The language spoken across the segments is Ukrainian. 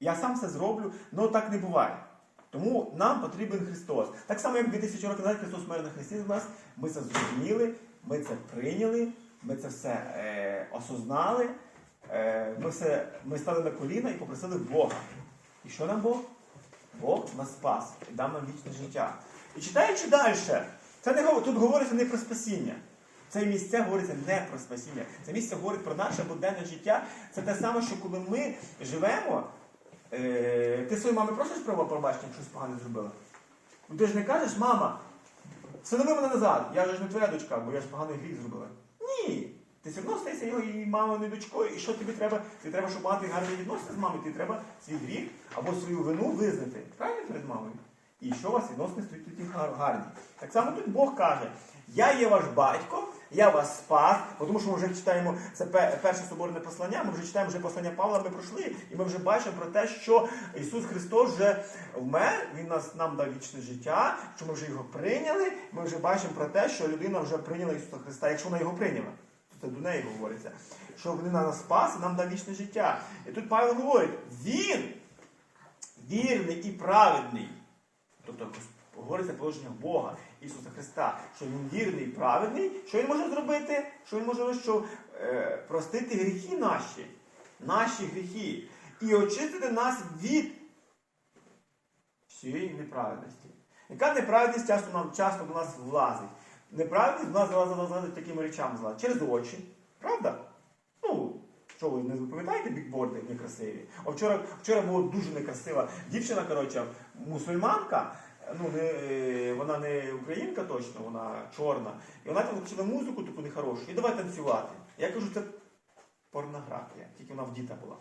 Я сам все зроблю, але так не буває. Тому нам потрібен Христос. Так само, як 2000 років назад Христос мер на Христі з нас, ми це зрозуміли, ми це прийняли, ми це все е, осознали, е, ми, все, ми стали на коліна і попросили Бога. І що нам Бог? Бог нас спас і дав нам вічне життя. І читаючи далі, це не, тут говориться не про спасіння. Це місце говориться не про спасіння. Це місце говорить про наше буденне життя. Це те саме, що коли ми живемо, е, ти своїй мамі просиш про пробачення, якщо щось погане зробила? Ну ти ж не кажеш, мама, встанови мене назад, я ж не твоя дочка, бо я ж поганий гріх зробила. Ні. Ти все одно стаєшся його і мамою дочкою, і що тобі треба? Тобі треба, щоб мати гарні відносини з мамою, тобі треба свій гріх або свою вину визнати. Правильно перед мамою? І що у вас відносини стають тоді гарні. Так само тут Бог каже: Я є ваш батько, я вас спас, тому що ми вже читаємо це перше соборне послання, ми вже читаємо вже послання Павла, ми пройшли, і ми вже бачимо про те, що Ісус Христос вже вмер, Він нас нам дав вічне життя, що ми вже його прийняли. Ми вже бачимо про те, що людина вже прийняла Ісуса Христа, якщо вона його прийняла. Це до неї говориться, що людина нас спас і нам дав вічне життя. І тут Павло говорить, він вірний і праведний. Тобто говориться положення Бога, Ісуса Христа, що Він вірний і праведний, що Він може зробити? Що Він може? Що, е, простити гріхи наші, наші гріхи, і очистити нас від всієї неправедності. Яка неправедність часто, нам, часто до нас влазить? Неправедність до нас залазить такими речами зла. Через очі. Правда? Ну, що ви не пам'ятаєте бікборди некрасиві? А вчора, вчора була дуже некрасива дівчина, коротше, мусульманка. Ну, не, е, вона не українка точно, вона чорна. І вона там включила музику таку нехорошу. І давай танцювати. Я кажу, це порнографія. Тільки вона вдіта була.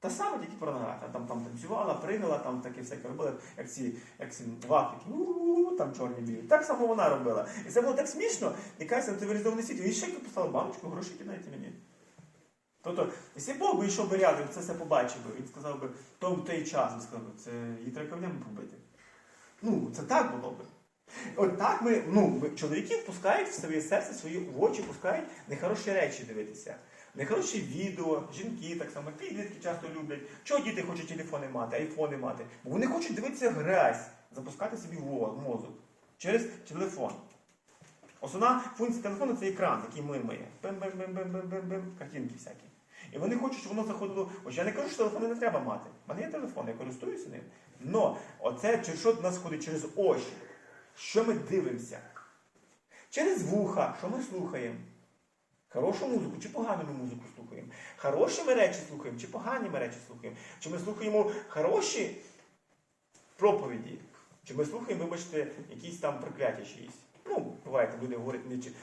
Та сама тільки порнографія. Там, там танцювала, пригала, там таке всяке робила, як ці, як ці в Африці. Там чорні білі. Так само вона робила. І це було так смішно. Якась цивілізований світ. Він ще поставив баночку, гроші кидайте мені. Тобто, якщо Бог би йшов би рядом, це все побачив би, він сказав би, то в той час, він сказав би, це її треба камнями побити. Ну, це так було би. От так ми, ну, чоловіки впускають в своє серце, свої очі пускають нехороші речі дивитися. Нехороші відео, жінки так само, підлітки часто люблять. Чого діти хочуть телефони мати, айфони мати? Бо вони хочуть дивитися грязь, запускати собі в мозок через телефон. Основна функція телефону це екран, який ми миє. Бим-бим-бим-бим-бим-бим, картинки всякі. І вони хочуть, щоб воно заходило. Ось я не кажу, що телефони не треба мати. У мене є телефон, я користуюся ним. Но оце через що до нас ходить через очі. Що ми дивимося? Через вуха, що ми слухаємо? Хорошу музику чи погану ми музику слухаємо? Хороші ми речі слухаємо, чи погані ми речі слухаємо? Чи ми слухаємо хороші проповіді? Чи ми слухаємо, вибачте, якісь там прокляття чиїсь? Ну, буває, люди говорять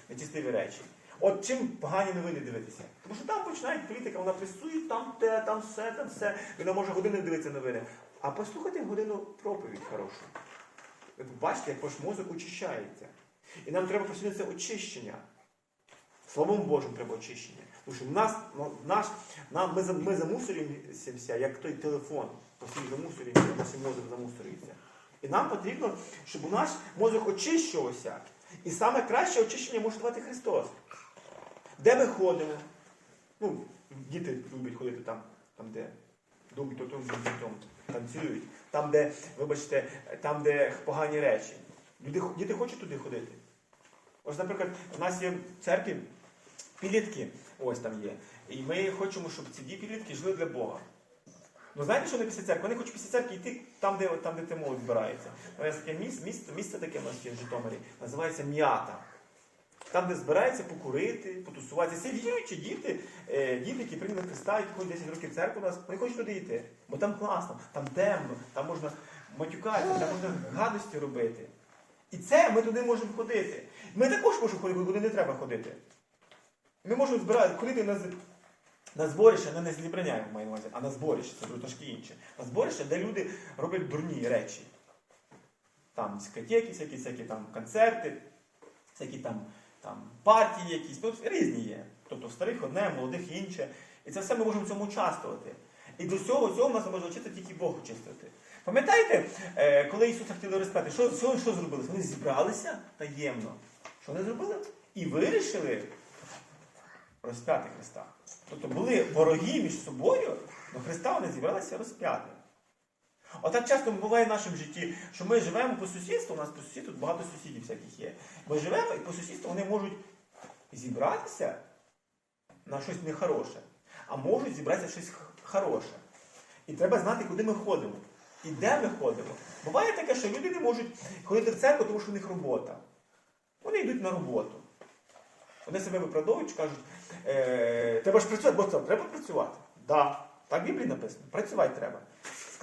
нечистиві речі. От чим погані новини дивитися? Тому що там починають політика, вона пресує, там те, там все, там все. Вона може години дивитися новини. А послухайте годину проповідь хорошу. Ви побачите, як ваш мозок очищається. І нам треба це очищення. Словом Божим треба очищення. Тому що нас, ну, наш, нам, ми, ми замусорюємося, як той телефон. Постійно замусорюємося, наш мозок замусорюється. І нам потрібно, щоб наш мозок очищувався. І саме краще очищення може давати Христос. Де ми ходимо? Ну, діти люблять ходити там, там де думки то тому, танцюють, там, де, вибачте, там, де погані речі. Люди, діти хочуть туди ходити. Ось, наприклад, у нас є в церкві підлітки, ось там є. І ми хочемо, щоб ці підлітки жили для Бога. Ну знаєте, що вони після церкви? Вони хочуть після церкви йти там, де, там, де молодь збирається. У нас таке місце, місце, таке в Житомирі, називається М'ята. Там, де збирається покурити, потусуватися. Це віруючі діти, е, діти, які прийняли Христа, які ходять 10 років в церкву у нас, вони хочуть туди йти. Бо там класно, там темно, там можна матюкатися, там можна гадості робити. І це ми туди можемо ходити. Ми також можемо ходити, куди не треба ходити. Ми можемо збирати, ходити на, на зборище, не на зібрання, маю на увазі, а на зборище, це трошки інше. На зборище, де люди роблять дурні речі. Там дискотеки, всякі, всякі там концерти, всякі там, там партії якісь, ну, різні є. Тобто старих одне, молодих інше. І це все ми можемо в цьому участвувати. І до всього цього нас може очистити тільки Бог очистити. Пам'ятаєте, е, коли Ісуса хотіли розп'яти, що, що, що зробили? Вони зібралися таємно. Що вони зробили? І вирішили розп'яти Христа. Тобто були вороги між собою, Но Христа вони зібралися розп'яти. Отак часто буває в нашому житті, що ми живемо по сусідству, у нас по сусідству тут багато сусідів всяких є. Ми живемо і по сусідству вони можуть зібратися на щось нехороше, а можуть зібратися щось хороше. І треба знати, куди ми ходимо. І де ми ходимо. Буває таке, що люди не можуть ходити в церкву, тому що в них робота. Вони йдуть на роботу. Вони себе виправдовують, кажуть, е, треба ж працювати, Бог сказав, треба працювати. Да, так в Біблії написано. Працювати треба.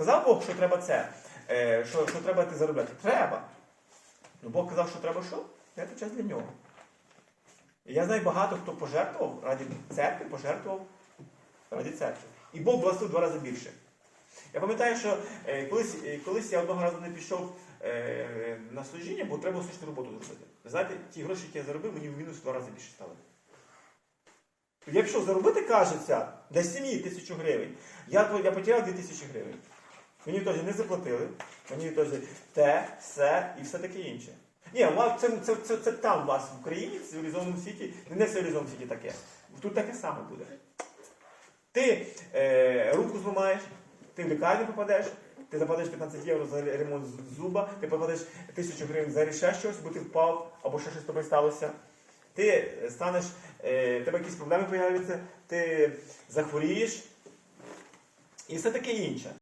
Сказав Бог, що треба це, е, що, що треба ти заробляти. Треба. Ну Бог казав, що треба що? Дати час для нього. Я знаю багато хто пожертвував раді церкви, пожертвував раді церкви. І Бог благословив два рази більше. Я пам'ятаю, що е, колись, е, колись я одного разу не пішов на служіння, бо треба усічну роботу зробити. Знаєте, ті гроші, які я заробив, мені в мінус два рази більше стали. Я пішов заробити, кажеться, для сім'ї тисячу гривень. Я, я потеряв дві тисячі гривень. Мені теж не заплатили, мені теж те, все і все таке інше. Ні, це, це, це, це там у вас в Україні, в цивілізованому світі, не в цивілізованому світі таке. Тут таке саме буде. Ти е, руку зламаєш, ти в лікарню попадеш, ти заплатиш 15 євро за ремонт зуба, ти попадеш 1000 гривень за ще щось, бо ти впав, або ще щось з тобою сталося. Ти е, станеш, е, тебе якісь проблеми з'являться, ти захворієш і все таке інше.